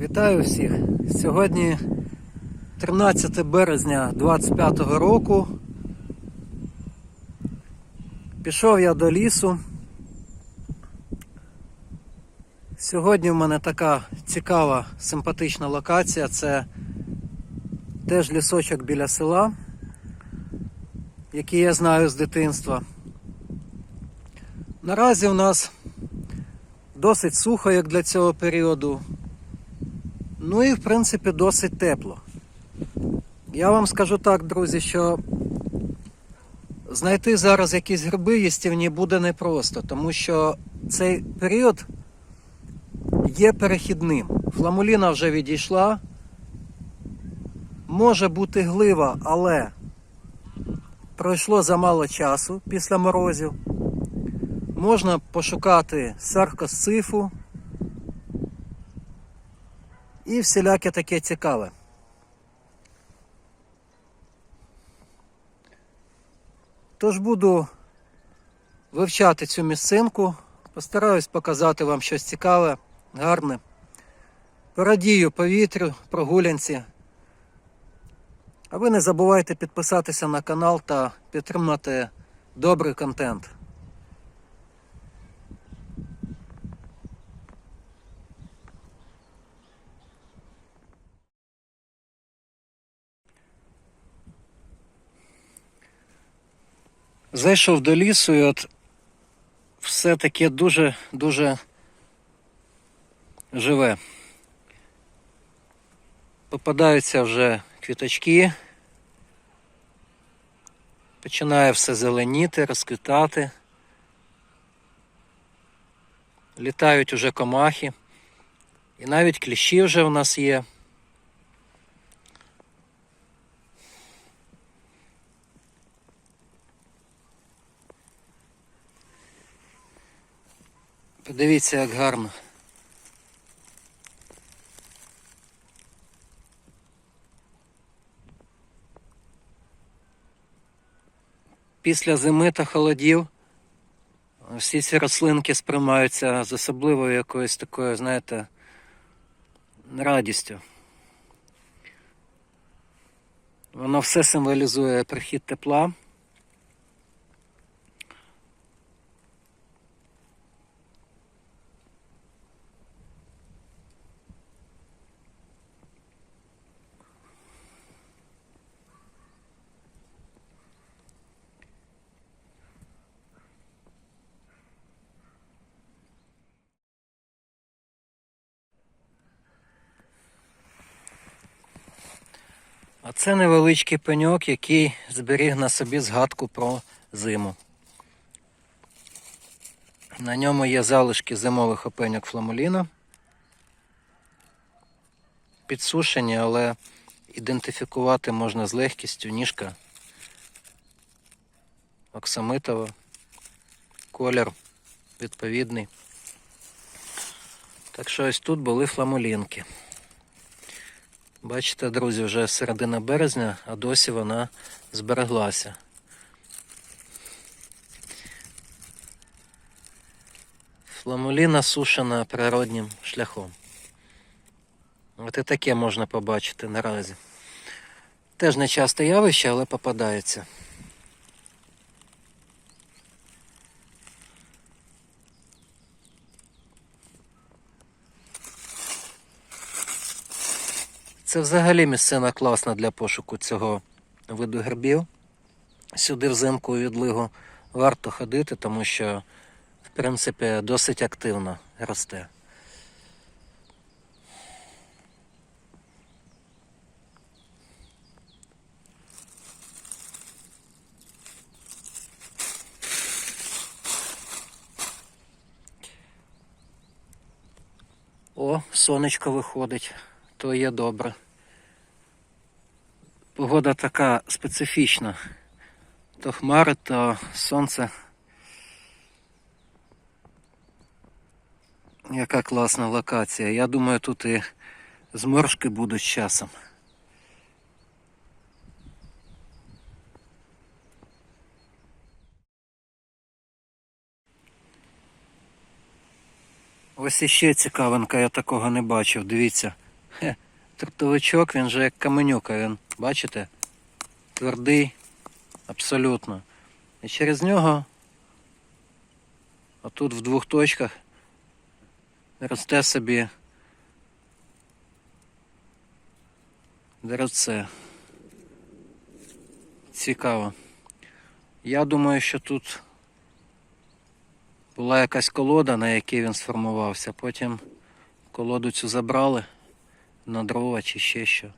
Вітаю всіх! Сьогодні 13 березня 25 року. Пішов я до лісу. Сьогодні в мене така цікава, симпатична локація. Це теж лісочок біля села, який я знаю з дитинства. Наразі у нас досить сухо, як для цього періоду. Ну і в принципі досить тепло. Я вам скажу так, друзі, що знайти зараз якісь гриби їстівні буде непросто, тому що цей період є перехідним. Фламуліна вже відійшла. Може бути глива, але пройшло замало часу після морозів. Можна пошукати саркосцифу, і всіляке таке цікаве. Тож буду вивчати цю місцинку, постараюсь показати вам щось цікаве, гарне. Порадію повітрю, прогулянці. А ви не забувайте підписатися на канал та підтримати добрий контент. Зайшов до лісу і от все таке дуже-дуже живе. Попадаються вже квіточки. Починає все зеленіти, розквітати. Літають уже комахи. І навіть кліщі вже в нас є. Подивіться, як гарно. Після зими та холодів всі ці рослинки сприймаються з особливою якоюсь такою, знаєте, радістю. Воно все символізує прихід тепла. А це невеличкий пеньок, який зберіг на собі згадку про зиму. На ньому є залишки зимових опеньок фламуліна. Підсушені, але ідентифікувати можна з легкістю ніжка оксамитова, колір відповідний. Так що ось тут були фламулінки. Бачите, друзі, вже середина березня, а досі вона збереглася. Фламуліна сушена природнім шляхом. От і таке можна побачити наразі. Теж не часте явище, але попадається. Це взагалі місцина класна для пошуку цього виду грибів. Сюди взимку у відлигу варто ходити, тому що, в принципі, досить активно росте. О, сонечко виходить, то є добре. Погода така специфічна. То хмари, то сонце. Яка класна локація. Я думаю, тут і зморшки будуть з часом. Ось іще цікавинка, я такого не бачив. Дивіться, Трутовичок, він же як каменюка, він, бачите? Твердий, абсолютно. І через нього, отут в двох точках, росте собі деревце. Цікаво. Я думаю, що тут була якась колода, на якій він сформувався. Потім колоду цю забрали на дрова чи ще що.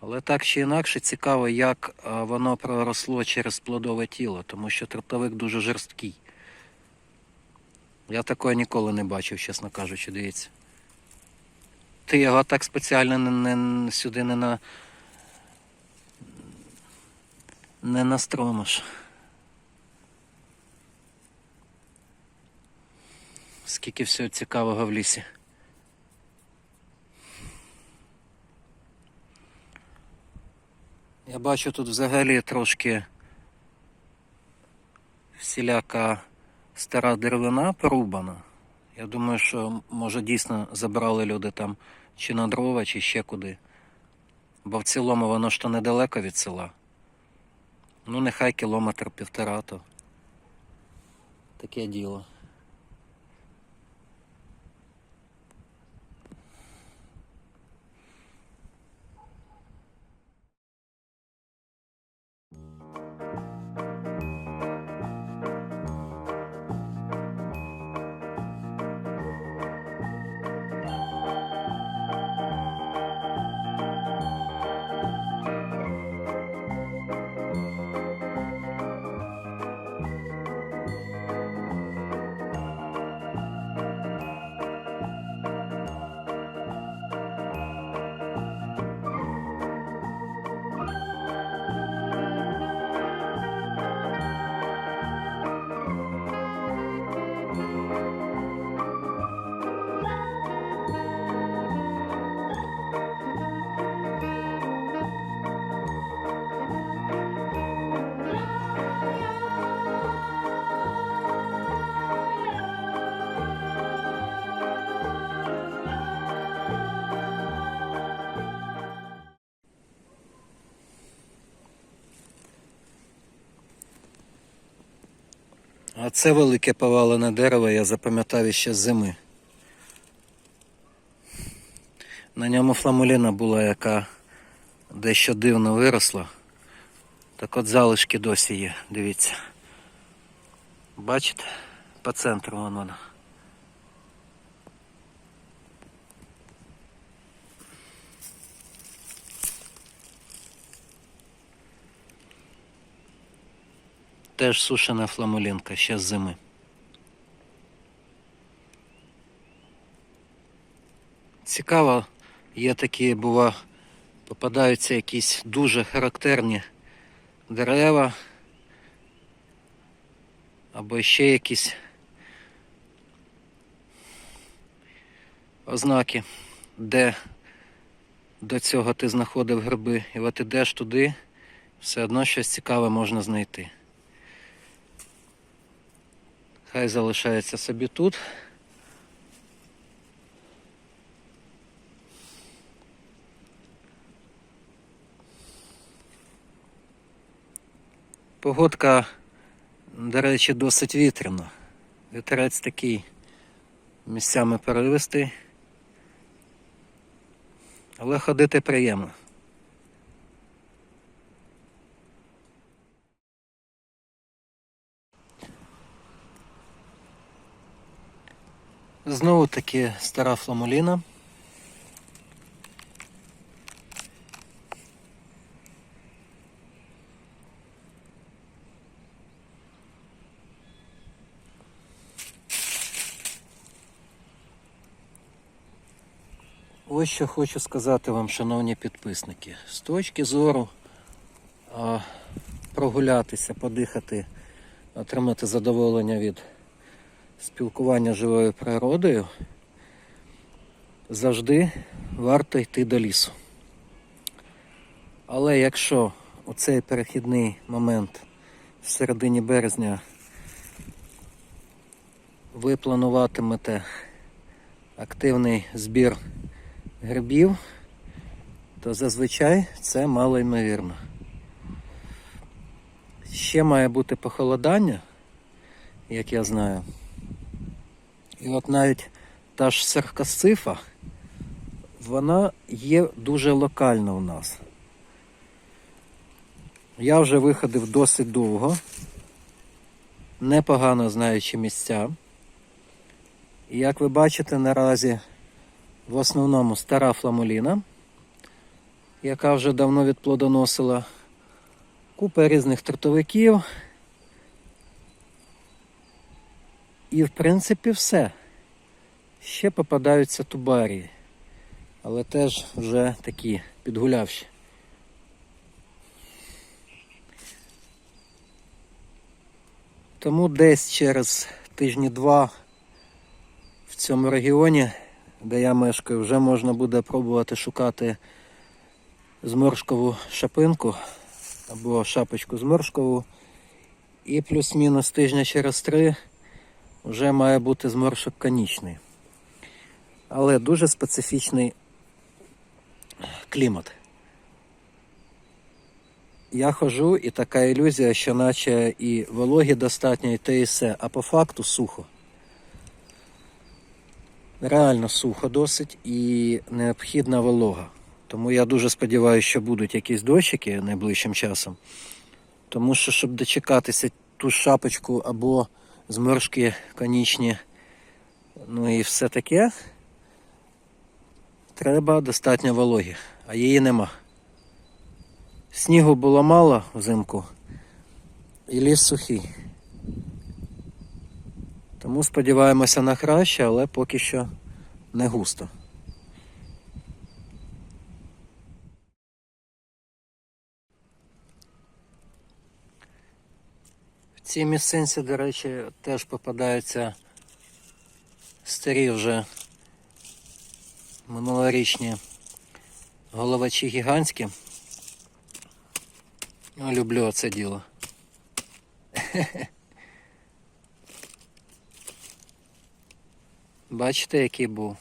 Але так чи інакше цікаво, як воно проросло через плодове тіло, тому що трутовик дуже жорсткий. Я такого ніколи не бачив, чесно кажучи, дивіться. Ти його так спеціально не, не, сюди не на. Не настромиш. Скільки всього цікавого в лісі. Я бачу тут взагалі трошки всіляка стара деревина порубана. Я думаю, що може дійсно забрали люди там чи на дрова, чи ще куди. Бо в цілому воно ж то недалеко від села. Ну, нехай кілометр півтора, то таке діло. А це велике повалене дерево, я запам'ятав іще з зими. На ньому фламуліна була, яка дещо дивно виросла. Так от залишки досі є, дивіться. Бачите? По центру вон вона. Теж сушена фламулінка ще з зими. Цікаво, є такі, бува, попадаються якісь дуже характерні дерева або ще якісь ознаки, де до цього ти знаходив гриби. І от ідеш туди, все одно щось цікаве можна знайти. Хай залишається собі тут. Погодка, до речі, досить вітряна. Вітерець такий місцями переливистий. Але ходити приємно. Знову таки стара фламуліна. Ось що хочу сказати вам, шановні підписники. З точки зору прогулятися, подихати, отримати задоволення від спілкування живою природою, завжди варто йти до лісу. Але якщо у цей перехідний момент в середині березня ви плануватимете активний збір грибів, то зазвичай це мало ймовірно. Ще має бути похолодання, як я знаю. І от навіть та ж саркасцифа, вона є дуже локальна у нас. Я вже виходив досить довго, непогано знаючи місця. І як ви бачите, наразі в основному стара фламуліна, яка вже давно відплодоносила купа різних трутовиків. І в принципі все. Ще попадаються тубарії, але теж вже такі підгулявші. Тому десь через тижні два в цьому регіоні, де я мешкаю, вже можна буде пробувати шукати зморшкову шапинку або шапочку зморшкову. І плюс-мінус тижня через три вже має бути зморшок конічний. Але дуже специфічний клімат. Я хожу і така ілюзія, що наче і вологі достатньо, і те і все, а по факту сухо. Реально сухо досить і необхідна волога. Тому я дуже сподіваюся, що будуть якісь дощики найближчим часом. Тому що, щоб дочекатися ту шапочку або зморшки конічні, ну і все таке, треба достатньо вологі, а її нема. Снігу було мало взимку, і ліс сухий. Тому сподіваємося на краще, але поки що не густо. В цій місцинці, до речі, теж попадаються старі вже минулорічні головачі гігантські. Ну, люблю це діло. Бачите, який був.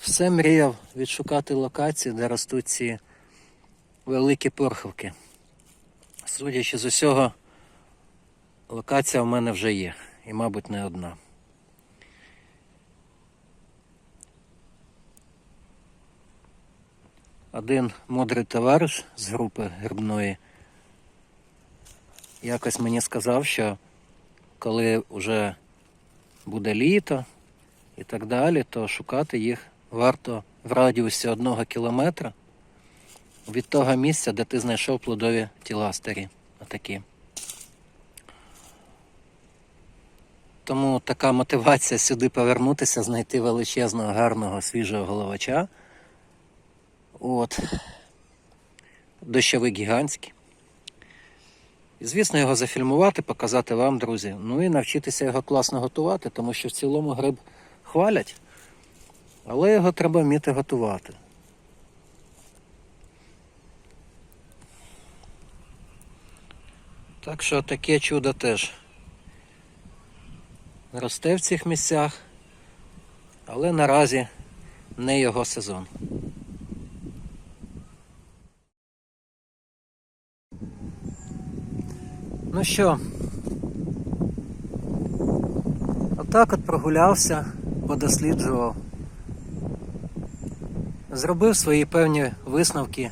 Все мріяв відшукати локації, де ростуть ці великі порховки. Судячи з усього, локація в мене вже є, і, мабуть, не одна. Один мудрий товариш з групи грибної якось мені сказав, що коли вже буде літо і так далі, то шукати їх варто в радіусі одного кілометра від того місця, де ти знайшов плодові тіла старі. Отакі. Тому така мотивація сюди повернутися, знайти величезного, гарного, свіжого головача. От. Дощовик гігантський. І, звісно, його зафільмувати, показати вам, друзі. Ну і навчитися його класно готувати, тому що в цілому гриб хвалять, але його треба вміти готувати. Так що таке чудо теж росте в цих місцях, але наразі не його сезон. Ну що, отак от прогулявся, подосліджував, зробив свої певні висновки,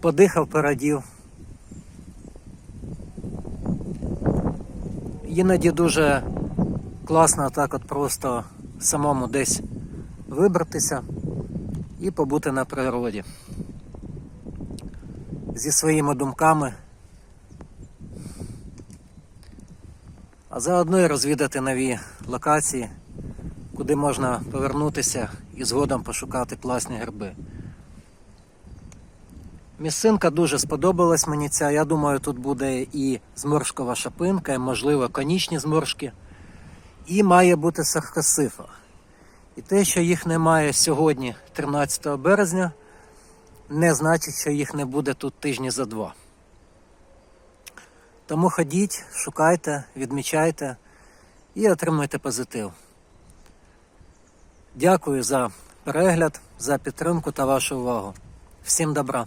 подихав, порадів. Іноді дуже класно так от просто самому десь вибратися і побути на природі зі своїми думками. а заодно і розвідати нові локації, куди можна повернутися і згодом пошукати класні гриби. Місцинка дуже сподобалась мені ця. Я думаю, тут буде і зморшкова шапинка, і, можливо, конічні зморшки. І має бути саркосифа. І те, що їх немає сьогодні, 13 березня, не значить, що їх не буде тут тижні за два. Тому ходіть, шукайте, відмічайте і отримуйте позитив. Дякую за перегляд, за підтримку та вашу увагу. Всім добра!